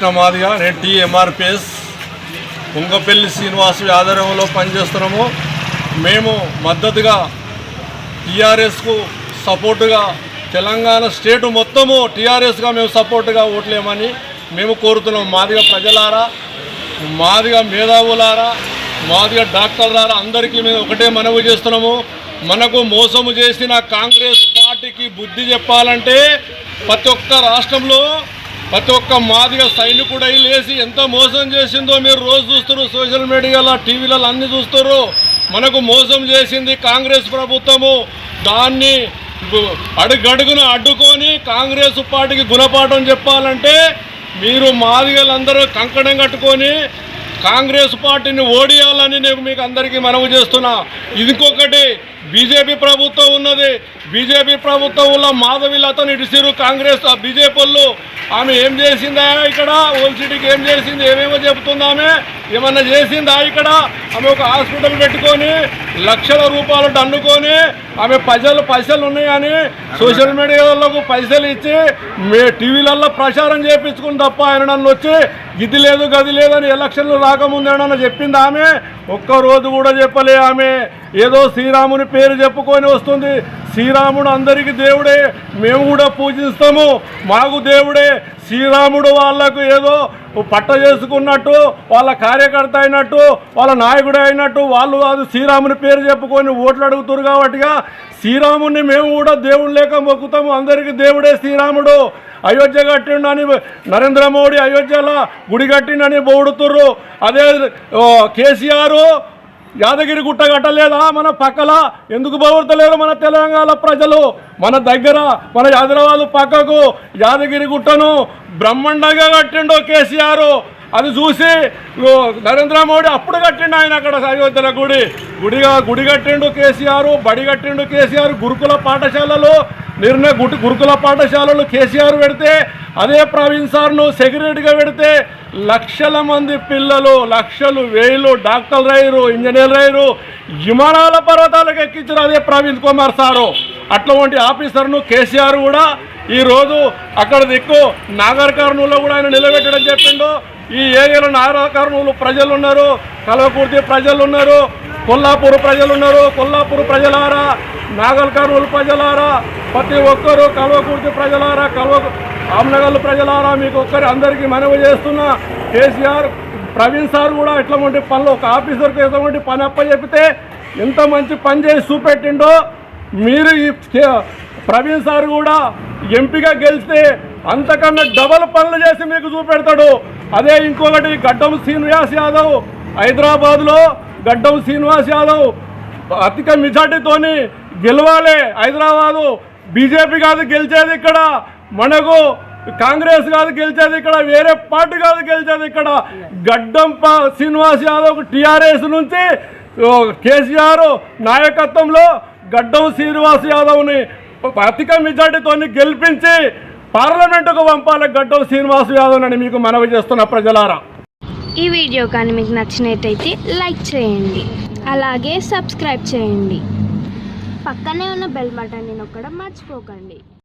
కృష్ణ మాదిగ నేను టీఎంఆర్పిఎస్ కుంగపల్లి శ్రీనివాసు ఆధ్వర్యంలో పనిచేస్తున్నాము. మేము మద్దతుగా టీఆర్ఎస్కు సపోర్టుగా తెలంగాణ స్టేట్ మొత్తము టీఆర్ఎస్గా మేము సపోర్టుగా ఓట్లేమని మేము కోరుతున్నాం. మాదిగా ప్రజలారా మాదిగా మేధావులారా మాదిగా డాక్టర్లారా అందరికీ మేము ఒకటే మనవి చేస్తున్నాము. మనకు మోసము చేసిన కాంగ్రెస్ పార్టీకి బుద్ధి చెప్పాలంటే ప్రతి ఒక్క రాష్ట్రంలో ప్రతి ఒక్క మాదిగా సైనికుడై లేసి ఎంత మోసం చేసిందో మీరు రోజు చూస్తారు సోషల్ మీడియాలో టీవీలలో అన్ని చూస్తారు మనకు మోసం చేసింది కాంగ్రెస్ ప్రభుత్వము. దాన్ని అడుగడుగున అడ్డుకొని కాంగ్రెస్ పార్టీకి గుణపాఠం చెప్పాలంటే మీరు మాదిగలందరూ కంకణం కట్టుకొని కాంగ్రెస్ పార్టీని ఓడియాలని నేను మీకు అందరికీ మనవి చేస్తున్నా. ఇంకొకటి బీజేపీ ప్రభుత్వం ఉన్నది. బీజేపీ ప్రభుత్వంలో మాధవి లతను ఇడిసిరు కాంగ్రెస్. బీజేపీ వాళ్ళు ఆమె ఏం చేసిందా ఇక్కడ? ఓల్సిటీకి ఏం చేసింది? ఏమేమో చెబుతుందా ఆమె? ఏమన్నా చేసిందా ఇక్కడ? ఆమె ఒక హాస్పిటల్ పెట్టుకొని లక్షల రూపాయలు దండుకొని ఆమె పైసలు పైసలు ఉన్నాయని సోషల్ మీడియాలకు పైసలు ఇచ్చి మే టీవీలలో ప్రచారం చేయించుకుని తప్ప ఆయన నన్ను వచ్చి ఇది లేదు గది లేదని ఎలక్షన్లు రాకముందు ఏమన్నా చెప్పింది ఆమె? ఒక్క రోజు కూడా చెప్పలే ఆమె. ఏదో శ్రీరాముని పేరు చెప్పుకొని వస్తుంది. శ్రీరాముడు అందరికీ దేవుడే. మేము కూడా పూజిస్తాము. మాకు దేవుడే. శ్రీరాముడు వాళ్ళకు ఏదో పట్ట చేసుకున్నట్టు వాళ్ళ కార్యకర్త అయినట్టు వాళ్ళ నాయకుడు అయినట్టు వాళ్ళు అది శ్రీరాముని పేరు చెప్పుకొని ఓట్లు అడుగుతారు కాబట్టిగా శ్రీరాముని మేము కూడా దేవుడు లేక మొక్కుతాము. అందరికీ దేవుడే శ్రీరాముడు. అయోధ్య కట్టిండని నరేంద్ర మోడీ అయోధ్యలో గుడి కట్టిండని బోడుతుర్రు. అదే ఓ, కేసీఆర్ యాదగిరి గుట్ట కట్టలేదా మన పక్కల? ఎందుకు బాగుడతలేరు మన తెలంగాణ ప్రజలు? మన దగ్గర మన హైదరాబాద్ పక్కకు యాదగిరి గుట్టను బ్రహ్మాండంగా కట్టిండో కేసీఆర్. అది చూసి నరేంద్ర మోడీ అప్పుడు కట్టిండు ఆయన అక్కడ అయోధ్యల గుడి. గుడిగా గుడి కట్టిండు కేసీఆర్ బడి కట్టిండు కేసీఆర్ గురుకుల పాఠశాలలు నిర్ణయ గురుకుల పాఠశాలలు కేసీఆర్ పెడితే అదే ప్రవీణ్ సార్ను సెక్రటరీగా పెడితే లక్షల మంది పిల్లలు లక్షలు వేలు డాక్టర్లు అయ్యారు ఇంజనీర్లు అయ్యారు విమానాల పర్వతాలకు ఎక్కించారు అదే ప్రవీణ్ కుమార్ సారు. అటువంటి ఆఫీసర్ను కేసీఆర్ కూడా ఈరోజు అక్కడ దిక్కు నాగర్ కర్నూలులో కూడా ఆయన నిలబెట్టడం చెప్పిండు. ఈ ఏరియాలో నాగర్ కర్నూలు ప్రజలు ఉన్నారు కలవకుర్తి ప్రజలు ఉన్నారు కొల్లాపూర్ ప్రజలు ఉన్నారు కొల్లాపూర్ ప్రజలారా నాగర్ కర్నూలు ప్రజలారా ప్రతి ఒక్కరూ కల్వకుర్తి ప్రజలారా కల్వ ఆమ్నగల్ ప్రజలారా మీకు ఒక్కరి అందరికీ మనవి చేస్తున్నా కేసీఆర్ ప్రవీణ్ సార్ కూడా ఇట్లాంటి పనులు ఒక ఆఫీసర్కి ఎటువంటి పని అప్ప చెప్తే ఎంత మంచి పని చేసి చూపెట్టిండో మీరు ఈ ప్రవీణ్ సార్ కూడా ఎంపీగా గెలిస్తే అంతకన్నా డబల్ పనులు చేసి మీకు చూపెడతాడు. అదే ఇంకొకటి గడ్డం శ్రీనివాస్ యాదవ్ హైదరాబాద్లో గడ్డం శ్రీనివాస్ యాదవ్ అధిక మెజార్టీతోని గెలవాలి హైదరాబాదు. బీజేపీ కాదు గెలిచేది ఇక్కడ. మనకు కాంగ్రెస్ కాదు గెలిచేది ఇక్కడ వేరే పార్టీ కాదు గెలిచేది ఇక్కడ. గడ్డం శ్రీనివాస్ యాదవ్ టీఆర్ఎస్ నుంచి కేసీఆర్ నాయకత్వంలో గడ్డం శ్రీనివాస్ యాదవ్ని అధిక మెజార్టీతో గెలిపించి పార్లమెంటుకు పంపాలి గడ్డం శ్రీనివాస్ యాదవ్ అని మీకు మనవి చేస్తున్న ప్రజలారా. ఈ వీడియో కానీ మీకు నచ్చినట్టయితే లైక్ చేయండి. అలాగే సబ్స్క్రైబ్ చేయండి. పక్కనే ఉన్న బెల్ బటన్ని నొక్కడం మర్చిపోకండి.